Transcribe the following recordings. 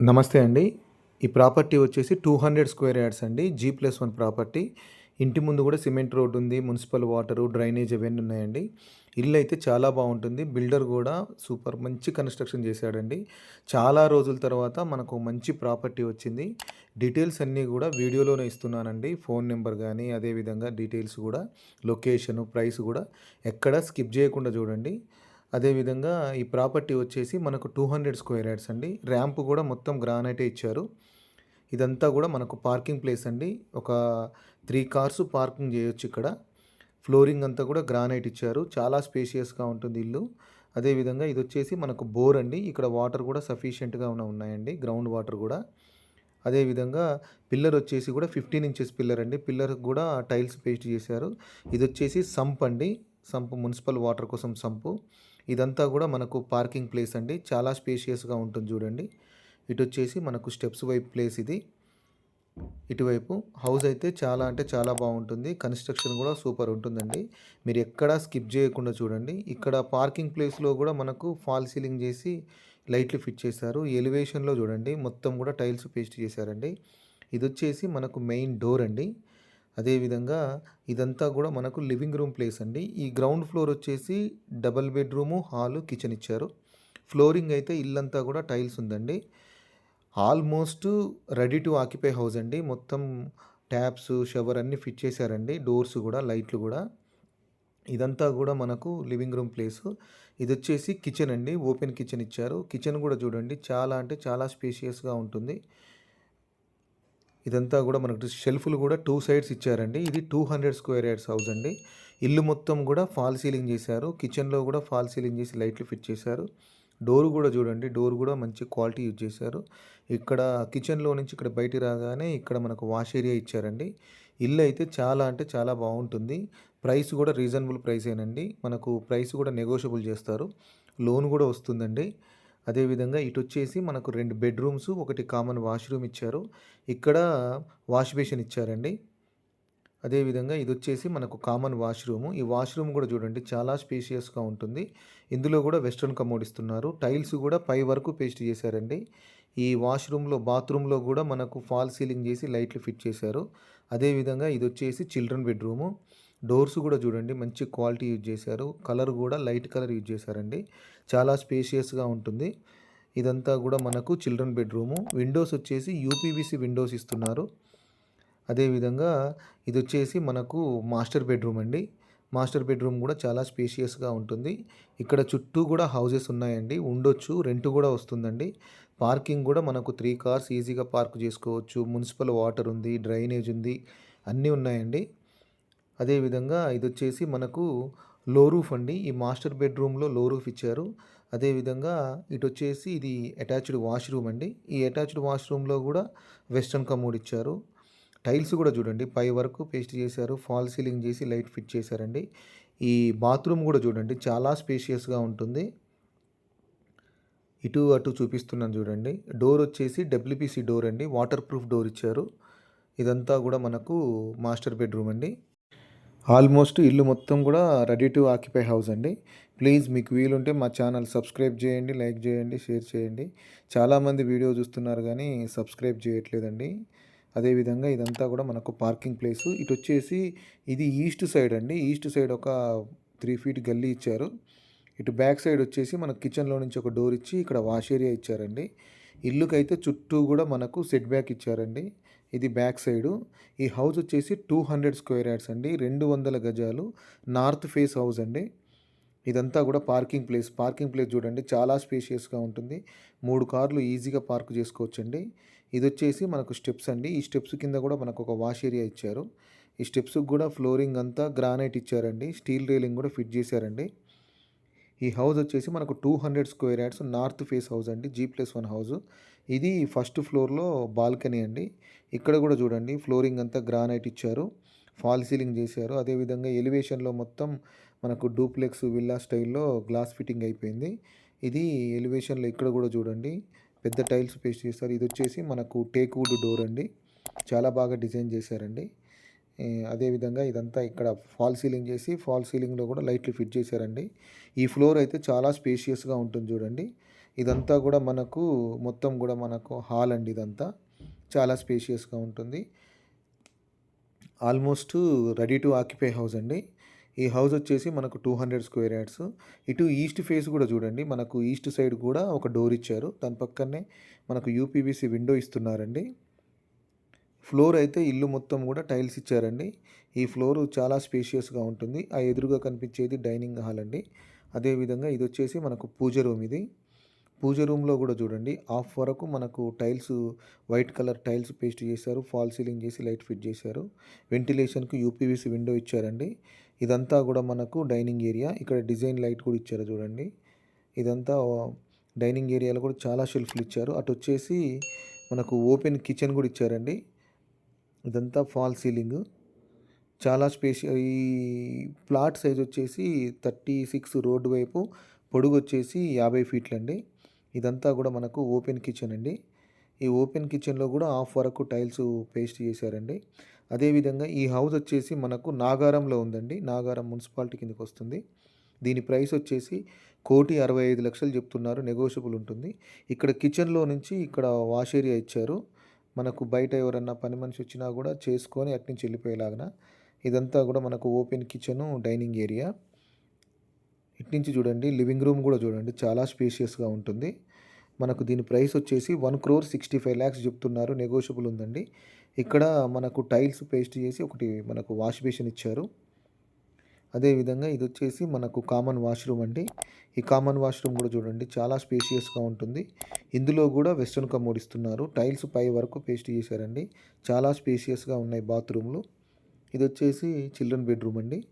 నమస్తే అండి. ఈ ప్రాపర్టీ వచ్చేసి టూ హండ్రెడ్ స్క్వేర్ యార్డ్స్ అండి. G plus one property. ఇంటి ముందు కూడా సిమెంట్ రోడ్ ఉంది మున్సిపల్ వాటరు డ్రైనేజ్ అవన్నీ ఉన్నాయండి. ఇల్లు అయితే చాలా బాగుంటుంది. బిల్డర్ కూడా సూపర్ మంచి కన్స్ట్రక్షన్ చేశాడండి. చాలా రోజుల తర్వాత మనకు మంచి ప్రాపర్టీ వచ్చింది. డీటెయిల్స్ అన్నీ కూడా వీడియోలోనే ఇస్తున్నానండి. ఫోన్ నెంబర్ కానీ అదేవిధంగా డీటెయిల్స్ కూడా లొకేషను ప్రైస్ కూడా ఎక్కడ స్కిప్ చేయకుండా చూడండి. అదేవిధంగా ఈ ప్రాపర్టీ వచ్చేసి మనకు టూ హండ్రెడ్ స్క్వేర్ యార్డ్స్ అండి. ర్యాంప్ కూడా మొత్తం గ్రానైటే ఇచ్చారు. ఇదంతా కూడా మనకు పార్కింగ్ ప్లేస్ అండి. ఒక త్రీ కార్స్ పార్కింగ్ చేయొచ్చు ఇక్కడ. ఫ్లోరింగ్ అంతా కూడా గ్రానైట్ ఇచ్చారు. చాలా స్పేషియస్గా ఉంటుంది ఇల్లు. అదేవిధంగా ఇది వచ్చేసి మనకు బోర్ అండి. ఇక్కడ వాటర్ కూడా సఫిషియెంట్గా ఉన్నాయండి. గ్రౌండ్ వాటర్ కూడా. అదేవిధంగా పిల్లర్ వచ్చేసి కూడా ఫిఫ్టీన్ ఇంచెస్ పిల్లర్ అండి. పిల్లర్ కూడా టైల్స్ పేస్ట్ చేశారు. ఇది వచ్చేసి సంప్ అండి. సంప్ మున్సిపల్ వాటర్ కోసం సంపు. ఇదంతా కూడా మనకు పార్కింగ్ ప్లేస్ అండి. చాలా స్పేషియస్గా ఉంటుంది చూడండి. ఇటు వచ్చేసి మనకు స్టెప్స్ వైపు ప్లేస్ ఇది. ఇటువైపు హౌస్ అయితే చాలా అంటే చాలా బాగుంటుంది. కన్స్ట్రక్షన్ కూడా సూపర్ ఉంటుందండి. మీరు ఎక్కడా స్కిప్ చేయకుండా చూడండి. ఇక్కడ పార్కింగ్ ప్లేస్లో కూడా మనకు ఫాల్ సీలింగ్ చేసి లైట్లు ఫిట్ చేశారు. ఎలివేషన్లో చూడండి. మొత్తం కూడా టైల్స్ పేస్ట్ చేశారండి. ఇది వచ్చేసి మనకు మెయిన్ డోర్ అండి. అదేవిధంగా ఇదంతా కూడా మనకు లివింగ్ రూమ్ ప్లేస్ అండి. ఈ గ్రౌండ్ ఫ్లోర్ వచ్చేసి డబల్ బెడ్రూము హాలు కిచెన్ ఇచ్చారు. ఫ్లోరింగ్ అయితే ఇల్లంతా కూడా టైల్స్ ఉందండి. Almost ready to occupy house అండి. మొత్తం ట్యాప్స్ షవర్ అన్నీ ఫిట్ చేశారండి. డోర్స్ కూడా లైట్లు కూడా. ఇదంతా కూడా మనకు లివింగ్ రూమ్ ప్లేస్. ఇది వచ్చేసి కిచెన్ అండి. ఓపెన్ కిచెన్ ఇచ్చారు. కిచెన్ కూడా చూడండి. చాలా అంటే చాలా స్పేషియస్గా ఉంటుంది. ఇదంతా కూడా మనకు షెల్ఫ్లు కూడా టూ సైడ్స్ ఇచ్చారండి. ఇది two hundred square yards house అండి. ఇల్లు మొత్తం కూడా ఫాల్ సీలింగ్ చేశారు. కిచెన్లో కూడా ఫాల్ సీలింగ్ చేసి లైట్లు ఫిట్ చేశారు. డోర్ కూడా చూడండి డోర్ కూడా మంచి క్వాలిటీ యూజ్ చేశారు. ఇక్కడ కిచెన్లో నుంచి ఇక్కడ బయటికి రాగానే ఇక్కడ మనకు వాష్ ఏరియా ఇచ్చారండి. ఇల్లు అయితే చాలా అంటే చాలా బాగుంటుంది. ప్రైస్ కూడా రీజనబుల్ ప్రైసేనండి. మనకు ప్రైస్ కూడా నెగోషియబుల్ చేస్తారు. లోన్ కూడా వస్తుందండి. అదేవిధంగా ఇటు వచ్చేసి మనకు రెండు బెడ్రూమ్స్ ఒకటి కామన్ వాష్రూమ్ ఇచ్చారు. ఇక్కడ వాష్ బేసిన్ ఇచ్చారండి. అదేవిధంగా ఇది వచ్చేసి మనకు కామన్ వాష్రూమ్. ఈ వాష్రూమ్ కూడా చూడండి చాలా స్పేషియస్గా ఉంటుంది. ఇందులో కూడా వెస్ట్రన్ కమోడ్ ఇస్తున్నారు. టైల్స్ కూడా పై వరకు పేస్ట్ చేశారండి. ఈ వాష్రూమ్లో బాత్రూంలో కూడా మనకు ఫాల్ సీలింగ్ చేసి లైట్లు ఫిట్ చేశారు. అదేవిధంగా ఇది వచ్చేసి చిల్డ్రన్ బెడ్రూము. డోర్స్ కూడా చూడండి మంచి క్వాలిటీ యూజ్ చేశారు. కలర్ కూడా లైట్ కలర్ యూజ్ చేశారండి. చాలా స్పేషియస్గా ఉంటుంది. ఇదంతా కూడా మనకు చిల్డ్రన్ బెడ్రూము. విండోస్ వచ్చేసి యూపీవీసీ విండోస్ ఇస్తున్నారు. అదేవిధంగా ఇది వచ్చేసి మనకు మాస్టర్ బెడ్రూమ్ అండి. మాస్టర్ బెడ్రూమ్ కూడా చాలా స్పేషియస్గా ఉంటుంది. ఇక్కడ చుట్టూ కూడా హౌజెస్ ఉన్నాయండి. ఉండొచ్చు రెంట్ కూడా వస్తుందండి. పార్కింగ్ కూడా మనకు త్రీ కార్స్ ఈజీగా పార్క్ చేసుకోవచ్చు. మున్సిపల్ వాటర్ ఉంది డ్రైనేజ్ ఉంది అన్నీ ఉన్నాయండి. అదేవిధంగా ఇది వచ్చేసి మనకు లో రూఫ్ అండి. ఈ మాస్టర్ బెడ్రూమ్లో లో రూఫ్ ఇచ్చారు. అదేవిధంగా ఇటు వచ్చేసి ఇది అటాచ్డ్ వాష్రూమ్ అండి. ఈ అటాచ్డ్ వాష్రూమ్లో కూడా వెస్ట్రన్ కమోడ్ ఇచ్చారు. టైల్స్ కూడా చూడండి పై వరకు పేస్ట్ చేశారు ఫాల్ సీలింగ్ చేసి లైట్ ఫిట్ చేశారండి. ఈ బాత్రూమ్ కూడా చూడండి చాలా స్పేషియస్గా ఉంటుంది. ఇటు అటు చూపిస్తున్నాను చూడండి. డోర్ వచ్చేసి డబ్ల్యూపీసీ డోర్ అండి వాటర్ ప్రూఫ్ డోర్ ఇచ్చారు. ఇదంతా కూడా మనకు మాస్టర్ బెడ్రూమ్ అండి. ఆల్మోస్ట్ ఇల్లు మొత్తం కూడా రెడీ టు ఆక్యుపై హౌస్ అండి. ప్లీజ్ మీకు వీలుంటే మా ఛానల్ సబ్స్క్రైబ్ చేయండి లైక్ చేయండి షేర్ చేయండి. చాలామంది వీడియో చూస్తున్నారు కానీ సబ్స్క్రైబ్ చేయట్లేదండి. అదేవిధంగా ఇదంతా కూడా మనకు పార్కింగ్ ప్లేస్. ఇటు వచ్చేసి ఇది ఈస్ట్ సైడ్ అండి. ఈస్ట్ సైడ్ ఒక త్రీ ఫీట్ గల్లీ ఇచ్చారు. ఇటు బ్యాక్ సైడ్ వచ్చేసి మనకు కిచెన్లో నుంచి ఒక డోర్ ఇచ్చి ఇక్కడ వాష్ ఏరియా ఇచ్చారండి. ఇల్లుకైతే చుట్టూ కూడా మనకు సెట్ బ్యాక్ ఇచ్చారండి. ఇది బ్యాక్ సైడు. ఈ హౌస్ వచ్చేసి టూ హండ్రెడ్ స్క్వేర్ యార్డ్స్ అండి. రెండు వందల గజాలు. నార్త్ ఫేస్ హౌస్ అండి. ఇదంతా కూడా పార్కింగ్ ప్లేస్. పార్కింగ్ ప్లేస్ చూడండి చాలా స్పేషియస్గా ఉంటుంది. మూడు కార్లు ఈజీగా పార్క్ చేసుకోవచ్చండి. ఇది వచ్చేసి మనకు స్టెప్స్ అండి. ఈ స్టెప్స్ కింద కూడా మనకు ఒక వాష్ ఏరియా ఇచ్చారు. ఈ స్టెప్స్కి కూడా ఫ్లోరింగ్ అంతా గ్రానైట్ ఇచ్చారండి. స్టీల్ రైలింగ్ కూడా ఫిట్ చేశారండి. ఈ హౌస్ వచ్చేసి మనకు two hundred square yards north face house అండి. G plus one house. ఇది ఫస్ట్ ఫ్లోర్లో బాల్కనీ అండి. ఇక్కడ కూడా చూడండి ఫ్లోరింగ్ అంతా గ్రానైట్ ఇచ్చారు. ఫాల్ సీలింగ్ చేశారు. అదేవిధంగా ఎలివేషన్లో మొత్తం మనకు డూప్లెక్స్ విల్లా స్టైల్లో గ్లాస్ ఫిట్టింగ్ అయిపోయింది. ఇది ఎలివేషన్లో ఇక్కడ కూడా చూడండి పెద్ద టైల్స్ పేస్ట్ చేస్తారు ఇది వచ్చేసి మనకు టేక్ వుడ్ డోర్ అండి. చాలా బాగా డిజైన్ చేశారండి. అదేవిధంగా ఇదంతా ఇక్కడ ఫాల్ సీలింగ్ చేసి ఫాల్ సీలింగ్లో కూడా లైట్లు ఫిట్ చేశారండి. ఈ ఫ్లోర్ అయితే చాలా స్పేషియస్గా ఉంటుంది చూడండి. ఇదంతా కూడా మనకు మొత్తం కూడా మనకు హాల్ అండి ఇదంతా. చాలా స్పేషియస్గా ఉంటుంది. Almost ready to occupy house అండి. ఈ హౌస్ వచ్చేసి మనకు టూ హండ్రెడ్ స్క్వేర్ యార్డ్స్. ఇటు ఈస్ట్ ఫేస్ కూడా చూడండి మనకు ఈస్ట్ సైడ్ కూడా ఒక డోర్ ఇచ్చారు. దాని పక్కనే మనకు యూపీవీసీ విండో ఇస్తున్నారండి. ఫ్లోర్ అయితే ఇల్లు మొత్తం కూడా టైల్స్ ఇచ్చారండి. ఈ ఫ్లోర్ చాలా స్పేషియస్గా ఉంటుంది. ఆ ఎదురుగా కనిపించేది డైనింగ్ హాల్ అండి. అదేవిధంగా ఇది వచ్చేసి మనకు పూజ రూమ్ ఇది. పూజ రూమ్లో కూడా చూడండి. ఆఫ్ వరకు మనకు tiles white colour tiles paste చేశారు. ఫాల్ సీలింగ్ చేసి లైట్ ఫిట్ చేశారు. వెంటిలేషన్కి యూపీవీసీ విండో ఇచ్చారండి. ఇదంతా కూడా మనకు డైనింగ్ ఏరియా. ఇక్కడ డిజైన్ లైట్ కూడా ఇచ్చారు చూడండి. ఇదంతా డైనింగ్ ఏరియాలో కూడా చాలా షెల్ఫ్లు ఇచ్చారు. అటు వచ్చేసి మనకు ఓపెన్ కిచెన్ కూడా ఇచ్చారండి. ఇదంతా ఫాల్ సీలింగ్. చాలా స్పేషి ఈ ప్లాట్ సైజ్ వచ్చేసి థర్టీ సిక్స్ రోడ్డు వైపు పొడుగు వచ్చేసి యాభై ఫీట్లు అండి ఇదంతా కూడా మనకు ఓపెన్ కిచెన్ అండి. ఈ ఓపెన్ కిచెన్లో కూడా హాఫ్ వరకు టైల్స్ పేస్ట్ చేశారండి. అదేవిధంగా ఈ హౌస్ వచ్చేసి మనకు నాగారంలో ఉందండి. నాగారం మున్సిపాలిటీ కిందకి వస్తుంది. దీని ప్రైస్ వచ్చేసి కోటి అరవై ఐదు లక్షలు చెప్తున్నారు. నెగోషియబుల్ ఉంటుంది. ఇక్కడ కిచెన్లో నుంచి ఇక్కడ వాష్ ఏరియా ఇచ్చారు. మనకు బయట ఎవరన్నా పని మనిషి వచ్చినా కూడా చేసుకొని అట్నుంచి వెళ్ళిపోయేలాగన ఇదంతా కూడా మనకు ఓపెన్ కిచెను డైనింగ్ ఏరియా. ఇట్నుంచి చూడండి లివింగ్ రూమ్ కూడా చూడండి చాలా స్పేషియస్గా ఉంటుంది. మనకు దీని ప్రైస్ వచ్చేసి one crore sixty five lakhs చెప్తున్నారు నెగోషియబుల్ ఉందండి. ఇక్కడ మనకు టైల్స్ పేస్ట్ చేసి ఒకటి మనకు వాష్ బేసిన్ ఇచ్చారు. అదేవిధంగా ఇది వచ్చేసి మనకు కామన్ వాష్రూమ్ అండి. ఈ కామన్ వాష్రూమ్ కూడా చూడండి చాలా స్పేషియస్గా ఉంటుంది. ఇందులో కూడా వెస్ట్రన్ కమోడ్ ఇస్తున్నారు. టైల్స్ పై వరకు పేస్ట్ చేశారండి. చాలా స్పేషియస్గా ఉన్నాయి బాత్రూమ్లు. ఇది వచ్చేసి చిల్డ్రన్ బెడ్రూమ్ అండి.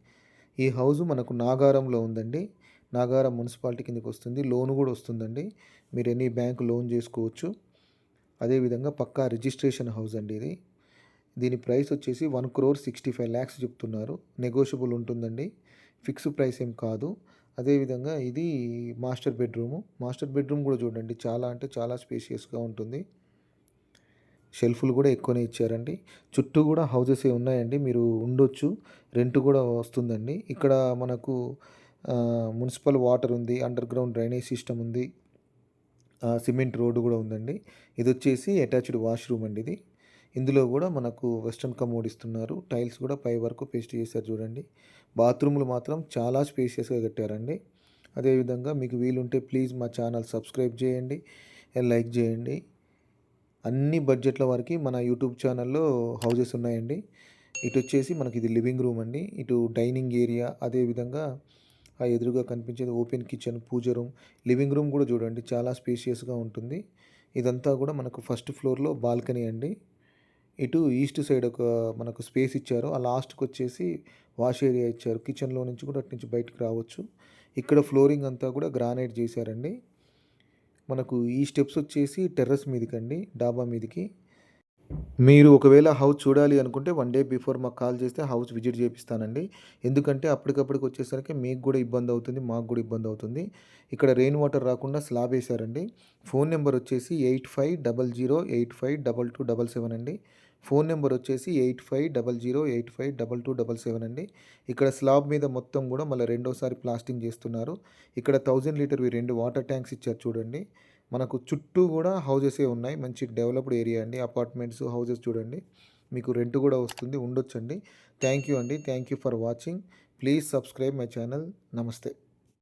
ఈ హౌస్ మనకు నాగారంలో ఉందండి. నాగారం మున్సిపాలిటీ కిందకి వస్తుంది. లోన్ కూడా వస్తుందండి. మీరు ఎనీ బ్యాంక్ లోన్ చేసుకోవచ్చు. అదేవిధంగా పక్కా రిజిస్ట్రేషన్ హౌస్ అండి ఇది. దీని ప్రైస్ వచ్చేసి one crore sixty five lakhs చెప్తున్నారు. నెగోషియబుల్ ఉంటుందండి. ఫిక్స్ ప్రైస్ ఏం కాదు. అదేవిధంగా ఇది మాస్టర్ బెడ్రూము. మాస్టర్ బెడ్రూమ్ కూడా చూడండి. చాలా అంటే చాలా స్పేషియస్గా ఉంటుంది. షెల్ఫ్లు కూడా ఎక్కువనే ఇచ్చారండి. చుట్టూ కూడా హౌజెస్ ఉన్నాయండి? మీరు ఉండొచ్చు. రెంట్ కూడా వస్తుందండి. ఇక్కడ మనకు మున్సిపల్ వాటర్ ఉంది అండర్ గ్రౌండ్ డ్రైనేజ్ సిస్టమ్ ఉంది సిమెంట్ రోడ్డు కూడా ఉందండి. ఇది వచ్చేసి అటాచ్డ్ వాష్రూమ్ అండి ఇది. ఇందులో కూడా మనకు వెస్ట్రన్ కమోడ్ ఇస్తున్నారు. టైల్స్ కూడా పై వరకు పేస్ట్ చేశారు చూడండి. బాత్రూమ్లు మాత్రం చాలా స్పేషియస్గా కట్టారండి. అదేవిధంగా మీకు వీలుంటే ప్లీజ్ మా ఛానల్ సబ్స్క్రైబ్ చేయండి. లైక్ చేయండి. అన్ని బడ్జెట్ల వరకు మన యూట్యూబ్ ఛానల్లో హౌజెస్ ఉన్నాయండి. ఇటు వచ్చేసి మనకి ఇది లివింగ్ రూమ్ అండి. ఇటు డైనింగ్ ఏరియా అదేవిధంగా ఆ ఎదురుగా కనిపించేది open kitchen puja room. Living room కూడా చూడండి చాలా స్పేషియస్గా ఉంటుంది. ఇదంతా కూడా మనకు ఫస్ట్ ఫ్లోర్లో బాల్కనీ అండి. ఇటు ఈస్ట్ సైడ్ ఒక మనకు స్పేస్ ఇచ్చారు. ఆ లాస్ట్కి వచ్చేసి వాష్ ఏరియా ఇచ్చారు. కిచెన్లో నుంచి కూడా అటు నుంచి బయటకు రావచ్చు. ఇక్కడ ఫ్లోరింగ్ అంతా కూడా గ్రానైట్ చేశారండి. మనకు ఈ స్టెప్స్ వచ్చేసి టెర్రస్ మీదకండి డాబా మీదకి. మీరు ఒకవేళ హౌస్ చూడాలి అనుకుంటే వన్ డే బిఫోర్ మాకు కాల్ చేస్తే హౌస్ విజిట్ చేపిస్తానండి. ఎందుకంటే అప్పటికప్పటికి వచ్చేసరికి మీకు కూడా ఇబ్బంది అవుతుంది మాకు కూడా ఇబ్బంది అవుతుంది. ఇక్కడ రెయిన్ వాటర్ రాకుండా స్లాబ్ వేశారండి. ఫోన్ నెంబర్ వచ్చేసి eight five double zero eight five double two double seven అండి. ఫోన్ నెంబర్ వచ్చేసి eight five double zero eight five double two double seven అండి. ఇక్కడ స్లాబ్ మీద మొత్తం కూడా మళ్ళీ రెండోసారి ప్లాస్టింగ్ చేస్తున్నారు. ఇక్కడ థౌజండ్ లీటర్వి రెండు వాటర్ ట్యాంక్స్ ఇచ్చారు చూడండి. మనకు చుట్టూ కూడా హౌజెసే ఉన్నాయి. మంచి డెవలప్డ్ ఏరియా అండి. అపార్ట్మెంట్స్ హౌజెస్ చూడండి. మీకు రెంట్ కూడా వస్తుంది. ఉండొచ్చండి. థ్యాంక్ యూ అండి. Thank you for watching. Please subscribe my channel. నమస్తే.